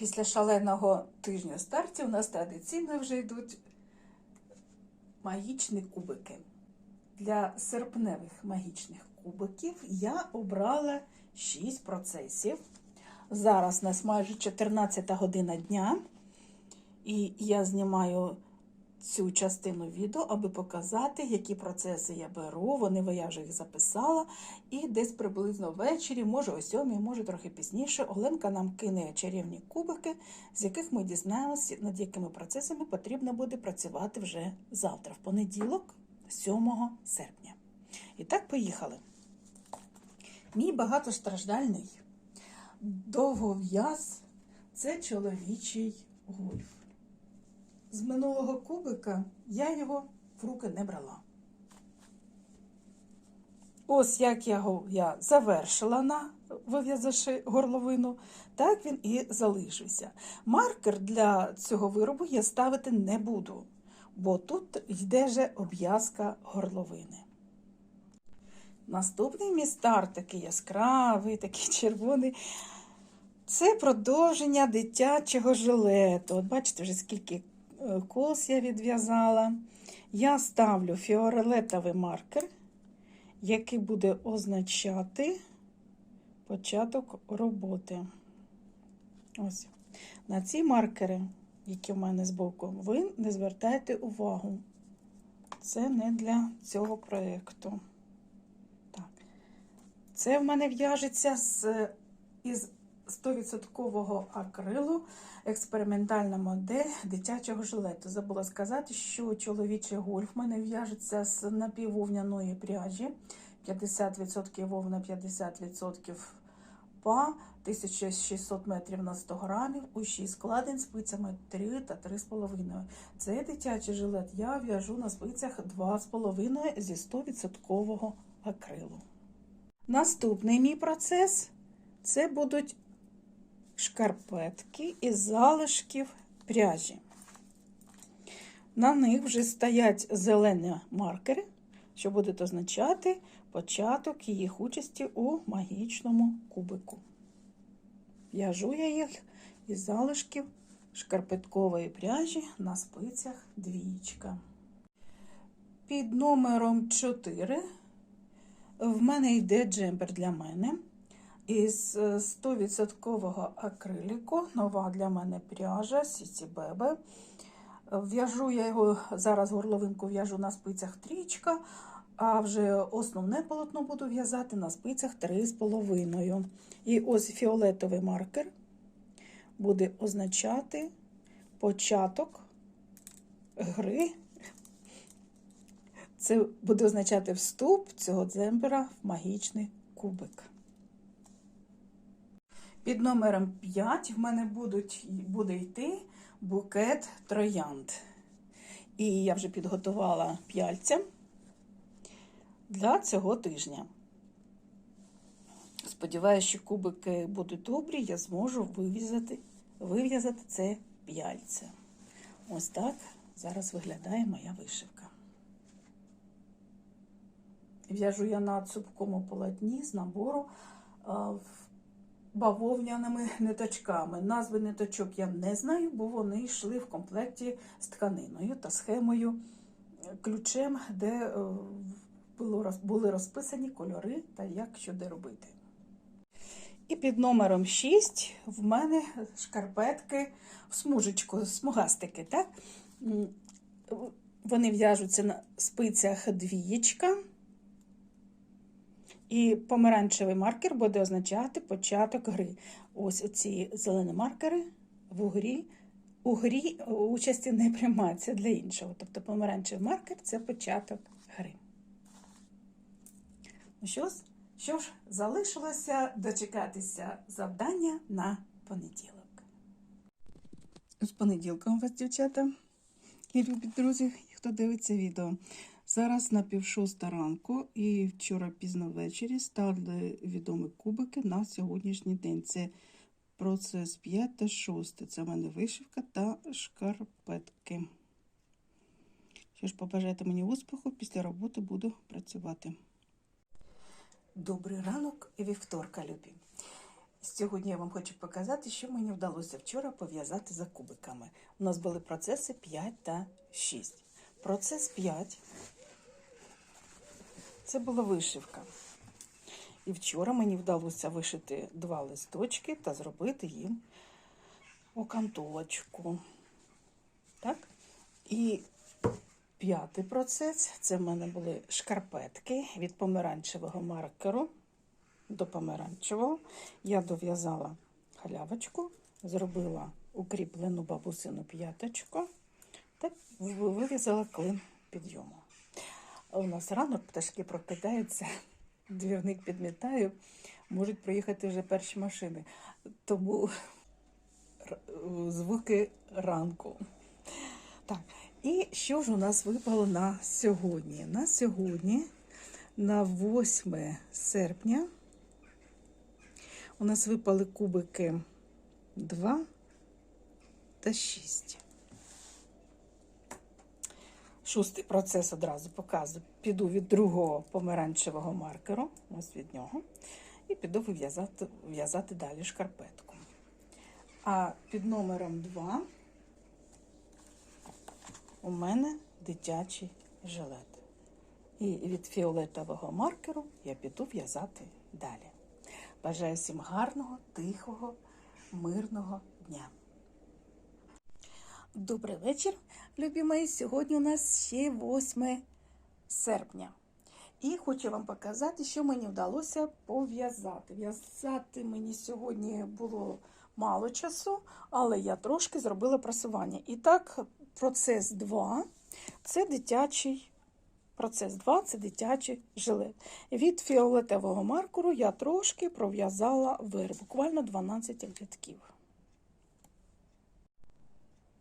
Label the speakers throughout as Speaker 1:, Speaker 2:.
Speaker 1: Після шаленого тижня стартів у нас традиційно вже йдуть магічні кубики. Для серпневих магічних кубиків я обрала 6 процесів. Зараз у нас майже 14 година дня, і я знімаю цю частину відео, аби показати, які процеси я беру. Вони я вже їх записала. І десь приблизно ввечері, може о сьомій, може трохи пізніше, Оленка нам кине чарівні кубики, з яких ми дізнаємося, над якими процесами потрібно буде працювати вже завтра, в понеділок, 7 серпня. І так, поїхали. Мій багатостраждальний довгов'яз це чоловічий гольф. З минулого кубика я його в руки не брала. Ось як його я завершила на вив'язавши горловину, так він і залишився. Маркер для цього виробу я ставити не буду, бо тут йде же обв'язка горловини. Наступний мій старт такий яскравий, такий червоний. Це продовження дитячого жилету. От бачите, вже скільки кос я відв'язала. Я ставлю фіолетовий маркер, який буде означати початок роботи. Ось. На ці маркери, які в мене збоку, ви не звертайте увагу. Це не для цього проєкту. Так. Це в мене в'яжеться з, із 100% акрилу експериментальна модель дитячого жилету. Забула сказати, що чоловічий гольф в мене в'яжеться з напіввовняної пряжі. 50% вовна, 50% па, 1600 метрів на 100 грамів, у 6 складень спицями 3 та 3,5. Цей дитячий жилет я в'яжу на спицях 2,5 зі 100% акрилу. Наступний мій процес це будуть шкарпетки із залишків пряжі. На них вже стоять зелені маркери, що будуть означати початок їх участі у магічному кубику. В'яжу я їх із залишків шкарпеткової пряжі на спицях двічка. Під номером 4 в мене йде джемпер для мене. Із 100% акриліку, нова для мене пряжа Сіці Бебе. В'яжу я його, зараз горловинку в'яжу на спицях трічка, а вже основне полотно буду в'язати на спицях 3,5. І ось фіолетовий маркер буде означати початок гри. Це буде означати вступ цього дзембера в магічний кубик. Під номером 5 в мене будуть, буде йти букет троянд. І я вже підготувала п'яльця для цього тижня. Сподіваюся, що кубики будуть добрі, я зможу вив'язати вив'язати це п'яльце. Ось так зараз виглядає моя вишивка. В'яжу я на цупкому полотні з набору бавовняними ниточками. Назви ниточок я не знаю, бо вони йшли в комплекті з тканиною та схемою, ключем, де були розписані кольори та як що де робити. І під номером 6 в мене шкарпетки в смужечку, смугастики. так? Вони в'яжуться на спицях двієчка. І помаранчевий маркер буде означати початок гри. Ось ці зелені маркери в грі. У грі участі не приймається для іншого. Тобто помаранчевий маркер це початок гри. Ну що ж, що ж, залишилося дочекатися завдання на понеділок. З понеділком вас, дівчата, і любі друзі, хто дивиться відео. Зараз на півшоста ранку і вчора пізно ввечері стали відомі кубики на сьогоднішній день. Це процес 5 та 6. Це в мене вишивка та шкарпетки. Що ж, побажайте мені успіху, після роботи буду працювати. Добрий ранок і вівторка, любі. Сьогодні я вам хочу показати, що мені вдалося вчора пов'язати за кубиками. У нас були процеси 5 та 6. Процес 5 це була вишивка. І вчора мені вдалося вишити два листочки та зробити їм окантовочку. Так? І п'ятий процес це в мене були шкарпетки від помаранчевого маркеру до помаранчевого. Я дов'язала халявочку, зробила укріплену бабусину п'яточку та вив'язала клин підйому. У нас ранок пташки прокидаються, двірник підмітаю, можуть приїхати вже перші машини. Тому звуки ранку. Так, і що ж у нас випало на сьогодні? На сьогодні, на 8 серпня, у нас випали кубики 2 та 6. Шостий процес одразу показую. Піду від другого помаранчевого маркеру, ось від нього, і піду вив'язати в'язати далі шкарпетку. А під номером 2 у мене дитячий жилет. І від фіолетового маркеру я піду в'язати далі. Бажаю всім гарного, тихого, мирного дня. Добрий вечір, любі мої. Сьогодні у нас ще 8 серпня. І хочу вам показати, що мені вдалося пов'язати. В'язати мені сьогодні було мало часу, але я трошки зробила просування. І так, процес 2 це дитячий. Процес 2 це дитячий жилет. Від фіолетового маркеру я трошки пров'язала вир, буквально 12 рядків.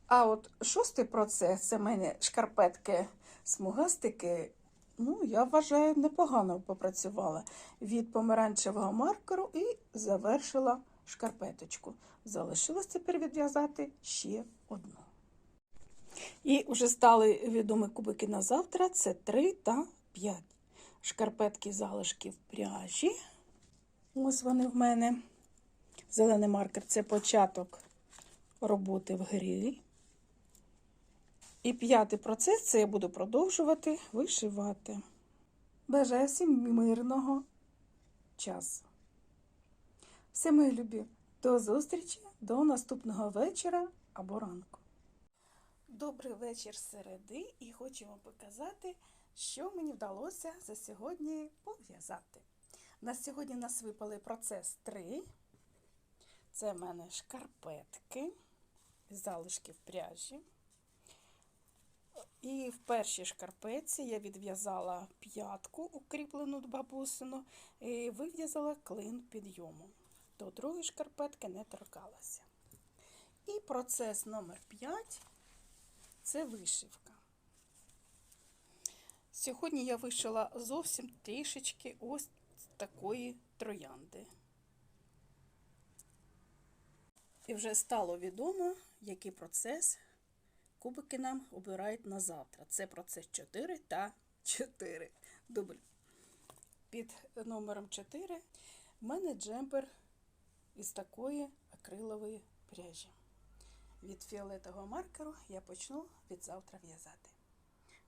Speaker 1: А от шостий процес це в мене шкарпетки смугастики. Ну, я вважаю, непогано попрацювала від помаранчевого маркеру і завершила шкарпеточку. Залишилось тепер відв'язати ще одну. І вже стали відомі кубики на завтра це 3 та 5. Шкарпетки залишки в пряжі. Ось вони в мене. Зелений маркер це початок роботи в грі. І п'ятий процес це я буду продовжувати вишивати. Бажаю всім мирного часу. Все, мої любі, до зустрічі, до наступного вечора або ранку. Добрий вечір середи і хочу вам показати, що мені вдалося за сьогодні пов'язати. На сьогодні нас випали процес 3. Це в мене шкарпетки, залишки в пряжі. І в першій шкарпетці я відв'язала п'ятку, укріплену бабусину, і вив'язала клин підйому. До другої шкарпетки не торкалася. І процес номер 5 це вишивка. Сьогодні я вишила зовсім трішечки ось такої троянди. І вже стало відомо, який процес кубики нам обирають на завтра. Це процес 4 та 4. Дубль. Під номером 4 в мене джемпер із такої акрилової пряжі. Від фіолетового маркеру я почну від завтра в'язати.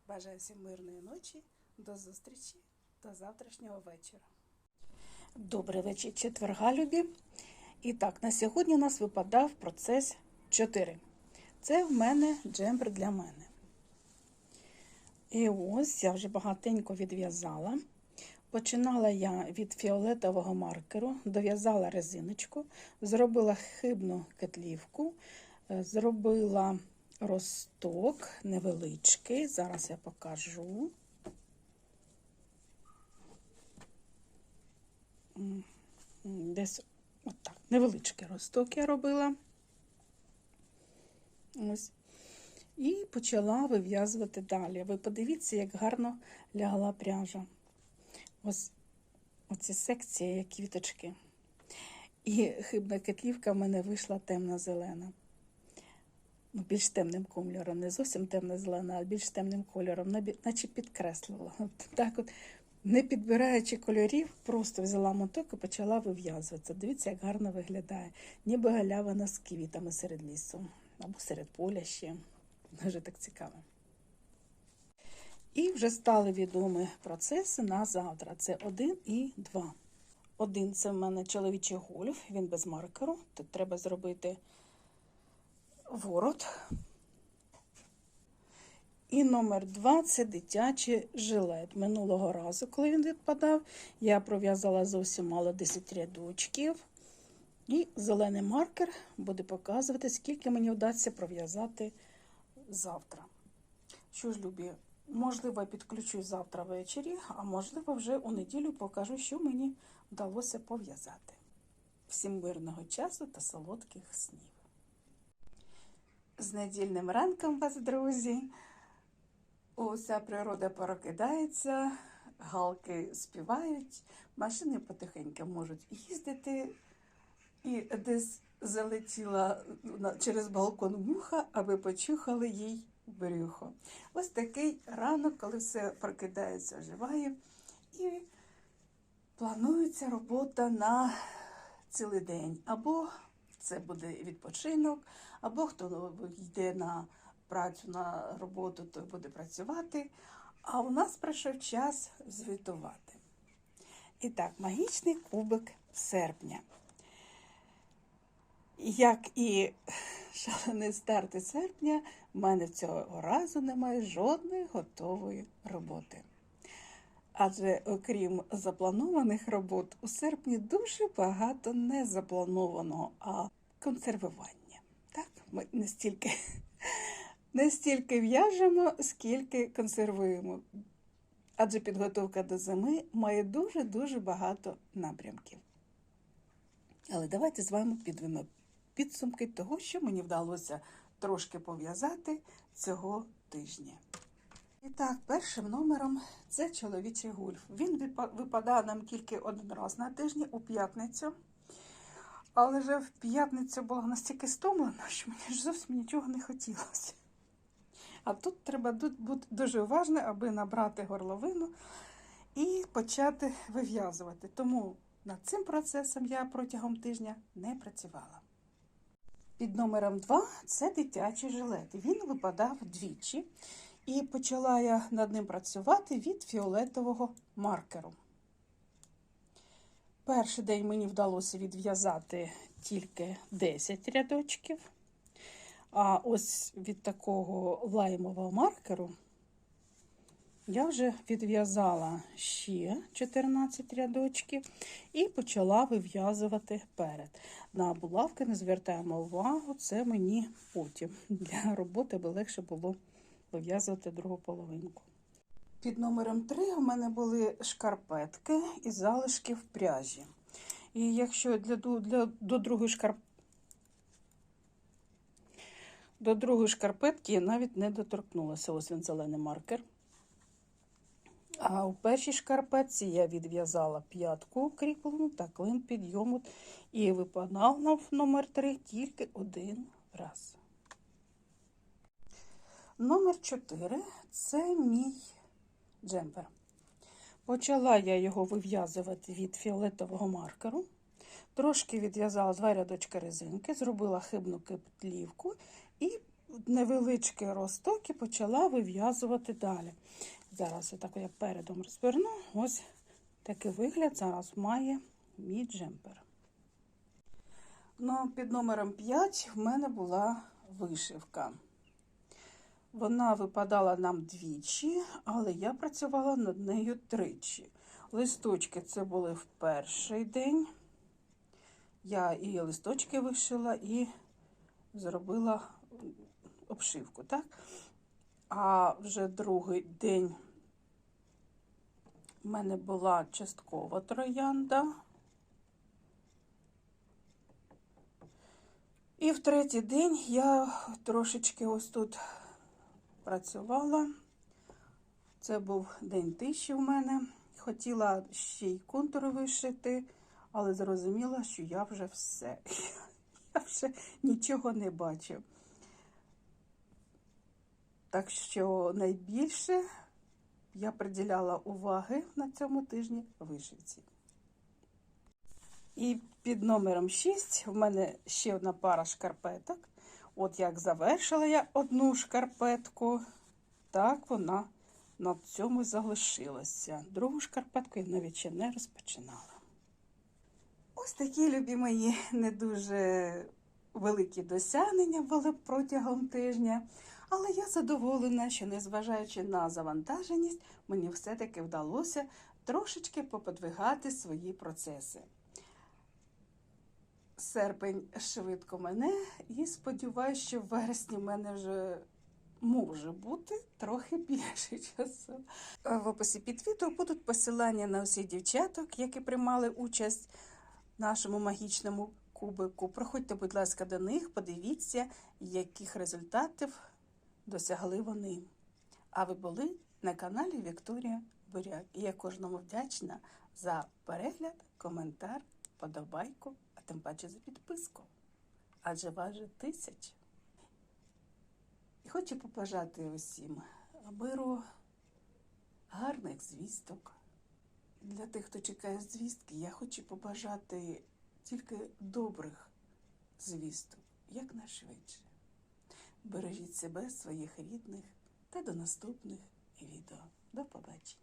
Speaker 1: Бажаю всім мирної ночі, до зустрічі, до завтрашнього вечора. Добрий вечір, четверга, любі. І так, на сьогодні у нас випадав процес 4. Це в мене джемпер для мене. І ось я вже багатенько відв'язала. Починала я від фіолетового маркеру, дов'язала резиночку, зробила хибну кетлівку, е, зробила росток невеличкий. Зараз я покажу. Десь отак, невеличкий росток я робила. Ось. І почала вив'язувати далі. Ви подивіться, як гарно лягла пряжа. Ось оці секції, як квіточки. І хибна кетлівка в мене вийшла темно-зелена. Ну, більш темним кольором, не зовсім темно-зелена, а більш темним кольором, наче підкреслила. Так от Не підбираючи кольорів, просто взяла моток і почала вив'язуватися. Дивіться, як гарно виглядає. Ніби галявина з квітами серед лісу або серед поля ще. Дуже так цікаво. І вже стали відомі процеси на завтра. Це один і два. Один це в мене чоловічий гольф, він без маркеру. Тут треба зробити ворот. І номер два це дитячий жилет. Минулого разу, коли він відпадав, я пров'язала зовсім мало 10 рядочків. І зелений маркер буде показувати, скільки мені вдасться пров'язати завтра. Що ж, любі, можливо, підключу завтра ввечері, а можливо, вже у неділю покажу, що мені вдалося пов'язати. Всім мирного часу та солодких снів. З недільним ранком вас, друзі! Уся природа прокидається, галки співають, машини потихеньку можуть їздити, і десь залетіла через балкон муха, аби почухали їй брюхо. Ось такий ранок, коли все прокидається, оживає, і планується робота на цілий день. Або це буде відпочинок, або хто йде на працю на роботу, той буде працювати. А у нас прийшов час звітувати. І так, магічний кубик серпня. Як і шалений старт серпня, в мене цього разу немає жодної готової роботи. Адже окрім запланованих робот, у серпні дуже багато не запланованого, а консервування. Так, ми не стільки, не стільки в'яжемо, скільки консервуємо. Адже підготовка до зими має дуже-дуже багато напрямків. Але давайте з вами підвемо підсумки того, що мені вдалося трошки пов'язати цього тижня. І так, першим номером це чоловічий гульф. Він випа- випадає нам тільки один раз на тижні у п'ятницю. Але вже в п'ятницю була настільки стомлена, що мені ж зовсім нічого не хотілося. А тут треба бути дуже уважним, аби набрати горловину і почати вив'язувати. Тому над цим процесом я протягом тижня не працювала. Під номером 2 це дитячий жилет. Він випадав двічі. І почала я над ним працювати від фіолетового маркеру. Перший день мені вдалося відв'язати тільки 10 рядочків. А ось від такого лаймового маркеру я вже відв'язала ще 14 рядочків і почала вив'язувати перед. На булавки не звертаємо увагу, це мені потім для роботи, аби легше було вив'язувати другу половинку. Під номером 3 у мене були шкарпетки і залишки в пряжі. І якщо для, для, до другої шкарп... до другої шкарпетки я навіть не доторкнулася. Ось він зелений маркер. А у першій шкарпетці я відв'язала п'ятку кріплену та клин підйому і на номер 3 тільки один раз. Номер 4 це мій джемпер. Почала я його вив'язувати від фіолетового маркеру. Трошки відв'язала два рядочки резинки, зробила хибну киплівку і невеличкі розтоки почала вив'язувати далі. Зараз я так я передом розверну. Ось такий вигляд зараз має мій джемпер. Ну, під номером 5 в мене була вишивка. Вона випадала нам двічі, але я працювала над нею тричі. Листочки це були в перший день. Я і листочки вишила, і зробила обшивку, так? А вже другий день в мене була часткова троянда. І в третій день я трошечки ось тут працювала. Це був день тиші в мене. Хотіла ще й контури вишити, але зрозуміла, що я вже все. Я вже нічого не бачу. Так що найбільше я приділяла уваги на цьому тижні вишивці. І під номером 6 в мене ще одна пара шкарпеток. От як завершила я одну шкарпетку, так вона на цьому залишилася. Другу шкарпетку я навіть ще не розпочинала. Ось такі, любі мої, не дуже великі досягнення були протягом тижня. Але я задоволена, що незважаючи на завантаженість, мені все-таки вдалося трошечки поподвигати свої процеси. Серпень швидко мене, і сподіваюся, що в вересні в мене вже може бути трохи більше часу. В описі під відео будуть посилання на усіх дівчаток, які приймали участь в нашому магічному кубику. Проходьте, будь ласка, до них, подивіться, яких результатів досягли вони. А ви були на каналі Вікторія Буряк. І я кожному вдячна за перегляд, коментар, подобайку, а тим паче за підписку. Адже важить тисяч. І хочу побажати усім миру, гарних звісток. Для тих, хто чекає звістки, я хочу побажати тільки добрих звісток, якнайшвидше. Бережіть себе, своїх рідних та до наступних відео. До побачення!